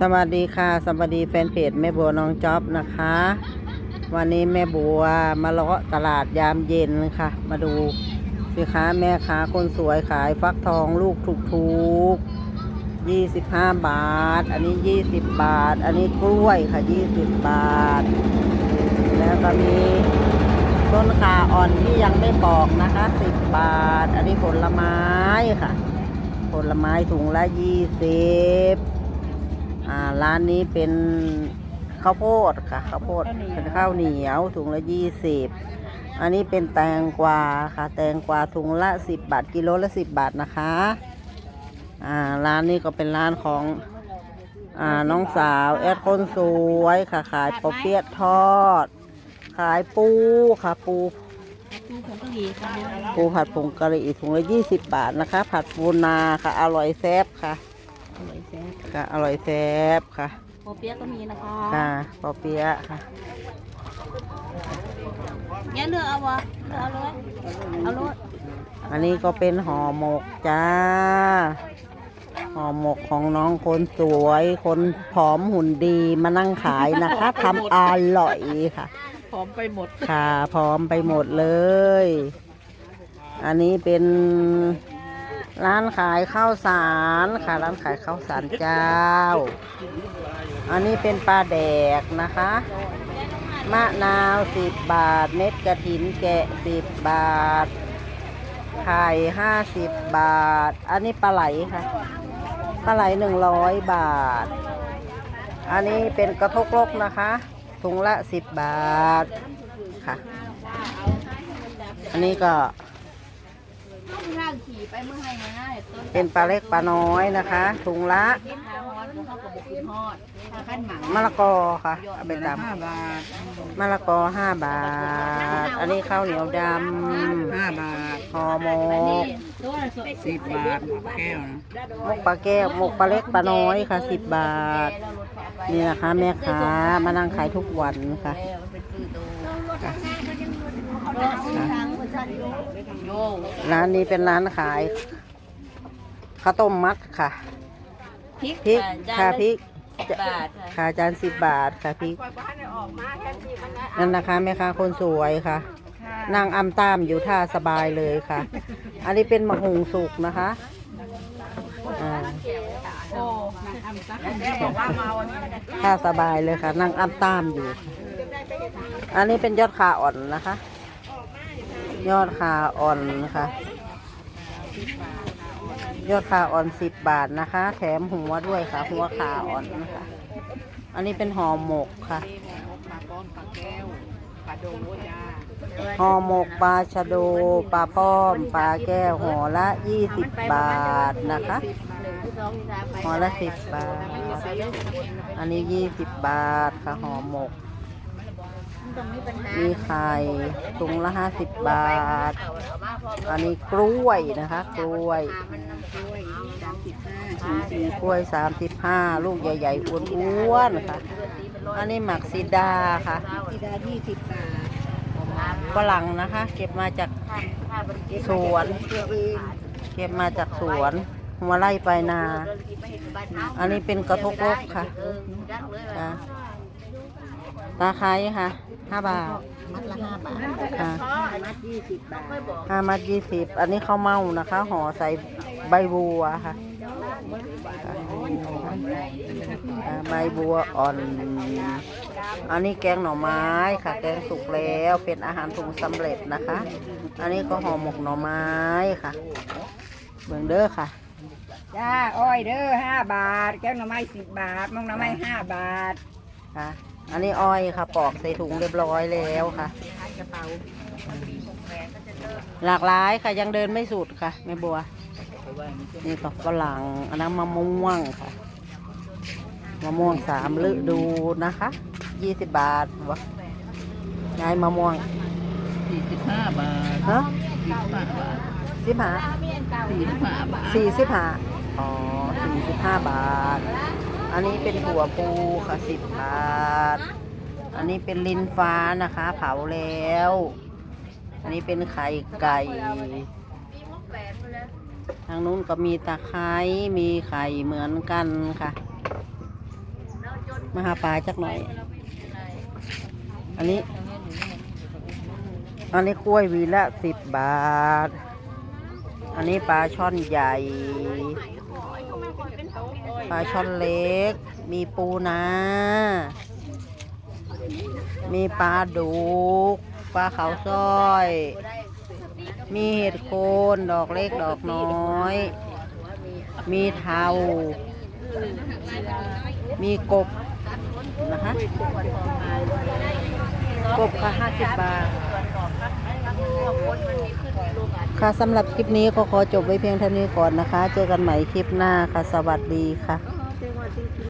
สวัสดีค่ะสวัสดีแฟนเพจแม่บัวน้องจ๊อบนะคะ วันนี้แม่บัวมาเลาะตลาดยามเย็นค่ะ มาดูสิค้าแม่ค้าคนสวยขายฟักทองลูกถูกๆยี่สิบห้าบาท อันนี้ยี่สิบบาท อันนี้กล้วยค่ะยี่สิบบาท แล้วก็มีต้นขาอ่อนที่ยังไม่ปอกนะคะสิบบาท อันนี้ผลไม้ค่ะ ผลไม้ถุงละยี่สิบ อ่าร้านนี้เป็นข้าวโพดค่ะข้าวโพดเป็นข้าวเหนียวถุงละยี่สิบอันนี้เป็นแตงกวาค่ะ แตงกวาถุงละสิบบาทกิโลละสิบบาทนะคะอ่าร้านนี้ก็เป็นร้านของอ่าน้องสาวแอดคนสวยค่ะขายปอเปี๊ยะทอด ขายปูค่ะปูดูผงกะหรี่ค่ะปูผัดผงกะหรี่ถุงละยี่สิบบาทนะคะ ผัดปูนาค่ะอร่อยแซ่บค่ะ อร่อยแซ่บค่ะอร่อยแซ่บค่ะโปเปี๊ยะก็มีนะคะค่ะปอเปี๊ยะค่ะแง่เลือกเอาวะเลือกเอาเลยเอาเลยอันนี้ก็เป็นห่อหมกจ้าห่อหมกของน้องคนสวย คนผอมหุ่นดีมานั่งขายนะคะทำอร่อยค่ะ พร้อมไปหมด ค่ะพร้อมไปหมดเลย อันนี้เป็น ร้านขายข้าวสารค่ะ ร้านขายข้าวสารเจ้า อันนี้เป็นปลาแดกนะคะ มะนาวสิบบาท เม็ดกระถินแกะสิบบาท ไข่ห้าสิบบาท อันนี้ปลาไหลค่ะ ปลาไหลหนึ่งร้อยบาท อันนี้เป็นกระทกลกนะคะ ถุงละสิบบาทค่ะ อันนี้ก็ ข้างขี่ไปเมื่อไหร่ง่ายต้นเป็นปลาเล็กปลาน้อยนะคะ ถุงละกินทาฮอดเขากับบกินฮอดถ้าขั้นหมังมะละกอค่ะเอาไปตามห้าบาทมะละกอห้าบาท อันนี้ข้าวเหนียวดห้าบาทำห่อหมกตัวละสดสิบบาทแก้วนะหมกปลาแก้วหมกปลาเล็กปลาน้อยค่ะสิบบาท นี่นะคะ แม่ค้ามานั่งขายทุกวันค่ะค่ะ โย ร้านนี้เป็นร้านขายข้าวต้มมัดค่ะพริกพริกค่ะพริกสิบบาทค่ะค่ะจานสิบบาทค่ะพริกนั่นนะคะแม่ค้าคนสวยค่ะนั่งอ้ำตามอยู่ท่าสบายเลยค่ะ อันนี้เป็นมะฮุงสุกนะคะอ่าโอ้น้ำซักแม่บอกว่าเมาท่าสบายเลยค่ะนั่งอ้ำตามอยู่ค่ะอันนี้เป็นยอดขาอ่อนนะคะ ยอดขาอ่อนนะคะ ยอดขาอ่อนสิบบาทนะคะ แถมหัวด้วยค่ะ หัวขาอ่อนนะคะ อันนี้เป็นห่อหมกค่ะปลาก้นปลาแก้วปลาโดจ้าห่อหมกปลาชะโดปลาป้อมปลาแก้วห่อละยี่สิบบาทนะคะห่อละสิบบาท อันนี้ยี่สิบบาทค่ะห่อหมก มีไข่ถุงละห้าสิบบาท อันนี้กล้วยนะคะ กล้วยกล้วยสามสิบห้าลูกใหญ่ๆอ้วนๆค่ะ อันนี้หมักซีดาค่ะที่ได้ยี่สิบบาทฝรั่งนะคะ เก็บมาจากสวน เก็บมาจากสวนหัวไร่ไปนา อันนี้เป็นกระทกลกค่ะ ตาไคร้ค่ะห้าบาทมัดละห้าบาทค่ะมัดยี่สิบบาทห้ามัดยี่สิบอันนี้ข้าวเมานะคะห่อใส่ใบบัวค่ะอ่าใบบัวอ่อน อันนี้แกงหน่อไม้ค่ะ แกงสุกแล้วเป็นอาหารถุงสำเร็จนะคะ อันนี้ก็ห่อหมกหน่อไม้ค่ะเบิ่งเด้อค่ะจ้าอ้อยเด้อห้าบาท แก้วหน่อไม้สิบบาทมองหน่อไม้ห้าบาทค่ะ อันนี้อ้อยค่ะ ปอกใส่ถุงเรียบร้อยแล้วค่ะหลากหลายค่ะยังเดินไม่สุดค่ะแม่บัว นี่ก็ฝรั่งอันนั้นมะม่วงค่ะมะม่วงสามฤดูนะคะยี่สิบบาทวะยายมะม่วงสี่สิบห้าบาทเนาะสี่สิบห้าบาทสิบห้าสี่สิบห้าบาทสี่สิบห้าอ๋อสี่สิบห้าบาท อันนี้เป็นถั่วปูค่ะสิบบาท อันนี้เป็นลิ้นฟ้านะคะ เผาแล้ว อันนี้เป็นไข่ไก่ ทางนู้นก็มีตะไคร้มีไข่เหมือนกันค่ะ มาหาปลาจักหน่อย อันนี้ อันนี้กล้วยวีละสิบบาท อันนี้ปลาช่อนใหญ่ ปลาช่อนเล็ก มีปูนา มีปลาดุก ปลาเขาวซอย มีเห็ดโคนดอกเล็กดอกน้อย มีเทา มีกบนะคะ กบค่ะห้าสิบบาท ค่ะสำหรับคลิปนี้ก็ขอจบไว้เพียงเท่านี้ก่อนนะคะ เจอกันใหม่คลิปหน้าค่ะ สวัสดีค่ะ